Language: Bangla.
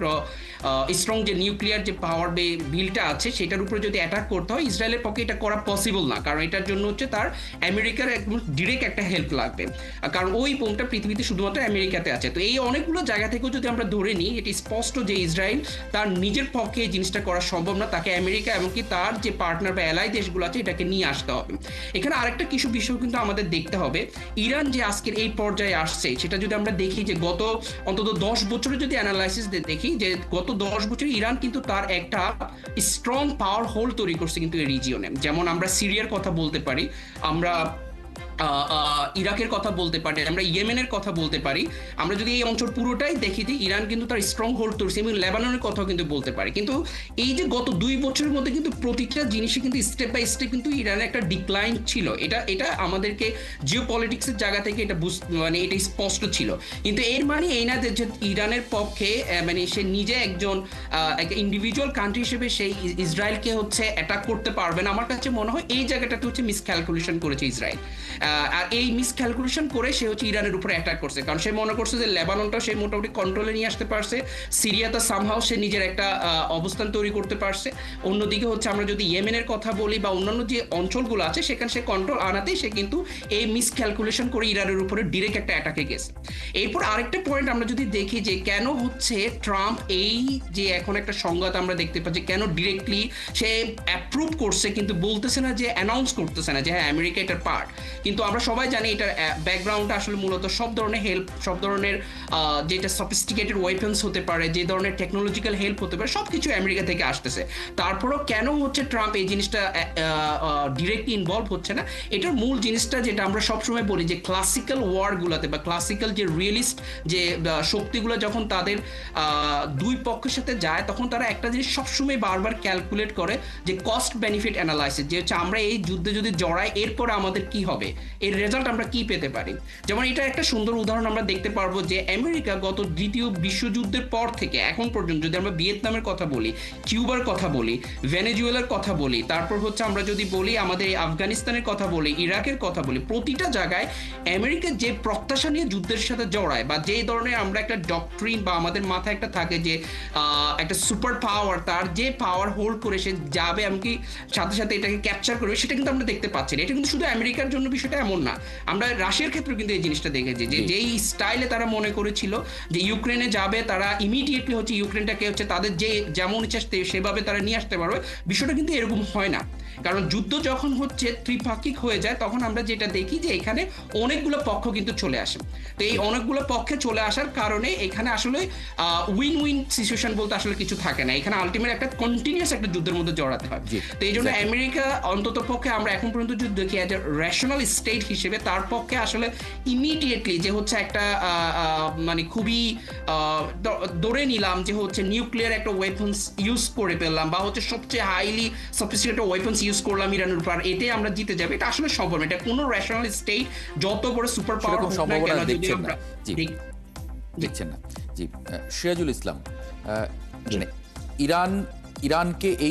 però স্ট্রং যে নিউক্লিয়ার যে পাওয়ার বে বিলটা আছে, সেটার উপরে যদি অ্যাটাক করতে হয়, ইসরায়েলের পক্ষে এটা করা পসিবল না। কারণ এটার জন্য হচ্ছে তার আমেরিকার একদম ডিরেক্ট একটা হেল্প লাগবে। কারণ ওই বোমটা পৃথিবীতে শুধুমাত্র আমেরিকাতে আছে। তো এই অনেকগুলো জায়গা থেকেও যদি আমরা ধরে নিই, এটি স্পষ্ট যে ইসরায়েল তার নিজের পক্ষে এই জিনিসটা করা সম্ভব না। তাকে আমেরিকা এমনকি তার যে পার্টনার বা অ্যালাই দেশগুলো আছে, এটাকে নিয়ে আসতে হবে। এখানে আরেকটা কিছু বিষয় কিন্তু আমাদের দেখতে হবে। ইরান যে আজকের এই পর্যায়ে আসছে, সেটা যদি আমরা দেখি যে গত অন্তত দশ বছরে যদি অ্যানালাইসিস দেখি যে গত দশ বছরে ইরান কিন্তু তার একটা স্ট্রং পাওয়ার হোল তৈরি করছে কিন্তু এই রিজিয়নে যেমন আমরা সিরিয়ার কথা বলতে পারি, আমরা ইরাকের কথা বলতে পারি, আমরা ইয়েমেনের কথা বলতে পারি। আমরা যদি এই অঞ্চল পুরোটাই দেখি, যে ইরান কিন্তু তার স্ট্রং হোল্ড তৈরি এবং লেবাননের কথাও কিন্তু বলতে পারি। কিন্তু এই যে গত দুই বছরের মধ্যে কিন্তু প্রতিটা জিনিসে কিন্তু স্টেপ বাই স্টেপ কিন্তু ইরানের একটা ডিক্লাইন ছিল। এটা এটা আমাদেরকে জিও পলিটিক্সের জায়গা থেকে এটা বুঝ- মানে এটা স্পষ্ট ছিল। কিন্তু এর মানে এই না যে ইরানের পক্ষে মানে সে নিজে একজন ইন্ডিভিজুয়াল কান্ট্রি হিসেবে সেই ইসরায়েলকে হচ্ছে অ্যাটাক করতে পারবে না। আমার কাছে মনে হয় এই জায়গাটাতে হচ্ছে মিসক্যালকুলেশন করেছে ইসরায়েল। আর এই মিসক্যালকুলেশন করে সে হচ্ছে ইরানের উপরে অ্যাটাক করছে। কারণ সে মনে করছে যে লেবাননটা সে মোটামুটি কন্ট্রোলে নিয়ে আসতে পারছে। সিরিয়াতে সামহাও সে নিজের একটা অবস্থান তৈরি করতে পারছে। অন্যদিকে হচ্ছে আমরা যদি ইয়েমেনের কথা বলি বা অন্যান্য যে অঞ্চলগুলো আছে, সেখানে সে কন্ট্রোল আনাতেই সে কিন্তু এই মিসক্যালকুলেশন করে ইরানের উপরে ডিরেক্ট একটা অ্যাটাকে গেছে। এরপর আরেকটা পয়েন্ট আমরা যদি দেখি যে কেন হচ্ছে ট্রাম্প এই যে এখন একটা সংঘাত আমরা দেখতে পাচ্ছি, কেন ডিরেক্টলি সে অ্যাপ্রুভ করছে কিন্তু বলতেছে না যে অ্যানাউন্স করতেছে না যে হ্যাঁ আমেরিকা এটার পার্ট কিন্তু আমরা সবাই জানি এটার ব্যাকগ্রাউন্ডটা আসলে মূলত সব ধরনের হেল্প সব ধরনের যেটা সফিস্টিকেটেড ওয়েপন্স হতে পারে, যে ধরনের টেকনোলজিক্যাল হেল্প হতে পারে সব কিছু আমেরিকা থেকে আসতেছে। তারপরও কেন হচ্ছে ট্রাম্প এই জিনিসটা ডিরেক্টলি ইনভলভ হচ্ছে না? এটার মূল জিনিসটা যেটা আমরা সবসময় বলি যে ক্লাসিক্যাল ওয়ারগুলোতে বা ক্লাসিক্যাল যে রিয়েলিস্ট যে শক্তিগুলো যখন তাদের দুই পক্ষের সাথে যায়, তখন তারা একটা জিনিস সবসময় বারবার ক্যালকুলেট করে যে কস্ট বেনিফিট অ্যানালাইসিস যে হচ্ছে আমরা এই যুদ্ধে যদি জড়াই, এরপর আমাদের কি হবে? এর রেজাল্ট আমরা কি পেতে পারি? যেমন এটা একটা সুন্দর উদাহরণ আমরা দেখতে পারব যে আমেরিকা গত দ্বিতীয় বিশ্বযুদ্ধের পর থেকে, এখন পর্যন্ত যদি আমরা ভিয়েতনামের কথা বলি, কিউবার কথা বলি, ভেনেজুয়েলার কথা বলি, তারপর হচ্ছে আমরা যদি বলি আমাদের আফগানিস্তানের কথা বলি, ইরাকের কথা বলি, প্রতিটা জায়গায় আমেরিকা যে প্রত্যাশা নিয়ে যুদ্ধের সাথে জড়ায় বা যে ধরনের আমরা একটা ডক্ট্রিন বা আমাদের মাথায় একটা থাকে যে একটা সুপার পাওয়ার তার যে পাওয়ার হোল্ড করে সে যাবে এমনকি সাথে সাথে এটাকে ক্যাপচার করবে, সেটা কিন্তু আমরা দেখতে পাচ্ছি না। এটা কিন্তু শুধু আমেরিকার জন্য বিষয়টা এমন না। আমরা রাশিয়ার ক্ষেত্রে কিন্তু এই জিনিসটা দেখেছি যে যেই স্টাইলে তারা মনে করেছিল যে ইউক্রেনে যাবে তারা ইমিডিয়েটলি হচ্ছে ইউক্রেনটাকে হচ্ছে তাদের যে যেমন ইচ্ছা সেভাবে তারা নিয়ে আসতে পারবে বিষয়টা কিন্তু এরকম হয় না। কারণ যুদ্ধ যখন হচ্ছে ত্রিপাক্ষিক হয়ে যায় তখন আমরা যেটা দেখি যে এখানে অনেকগুলো পক্ষ কিন্তু চলে আসে। তো এই অনেকগুলো পক্ষে চলে আসার কারণে এখানে আসলে উইন উইন সিচুয়েশন বলতে আসলে কিছু থাকে না। এখানে আলটিমেট একটা কন্টিনিউয়াস একটা যুদ্ধের মধ্যে জড়াতে হয়। তো এই জন্য আমেরিকা অন্তত পক্ষে আমরা এখন পর্যন্ত যদি দেখি অ্যাজ এ রেশনাল স্টেট হিসেবে তার পক্ষে আসলে ইমিডিয়েটলি যে হচ্ছে একটা মানে খুবই ধরে নিলাম যে হচ্ছে নিউক্লিয়ার একটা ওয়েপন্স ইউজ করে ফেললাম বা হচ্ছে সবচেয়ে হাইলি সফিস্টিকেটেড ওয়েপন্স ইউজ করলাম ইরানের উপর আর এতে আমরা জিতে যাবে এটা আসলে সম্ভব না। এটা কোনো রেশনাল স্টেট যত বড় সুপার পাওয়ার হোক না কেন যদি দেখছেন না। আমরা জি। দেখছেন না জি সিরাজুল ইসলাম আহ, মানে ইরান ইরানকে এই